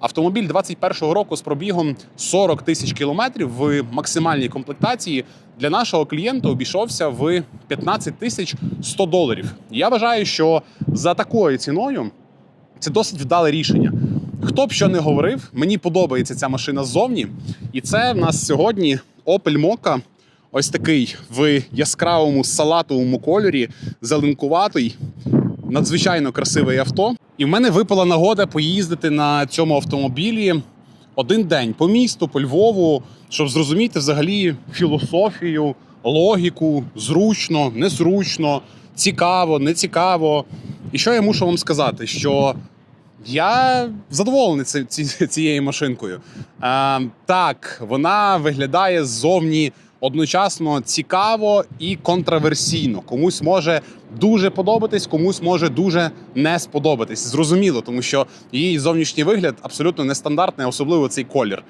Автомобіль 21-го року з пробігом 40 тисяч кілометрів в максимальній комплектації для нашого клієнта обійшовся в 15 тисяч 100 доларів. Я вважаю, що за такою ціною це досить вдале рішення. Хто б що не говорив, мені подобається ця машина ззовні. І це в нас сьогодні Opel Mokka. Ось такий в яскравому салатовому кольорі, зеленкуватий, надзвичайно красиве авто. І в мене випала нагода поїздити на цьому автомобілі один день по місту, по Львову, щоб зрозуміти взагалі філософію, логіку, зручно, незручно, цікаво, не цікаво. І що я мушу вам сказати? Що я задоволений ці- ці- цією машинкою. Е, так, вона виглядає ззовні одночасно цікаво і контраверсійно. Комусь може дуже подобатись, комусь може дуже не сподобатись. Зрозуміло, тому що її зовнішній вигляд абсолютно нестандартний, особливо цей колір.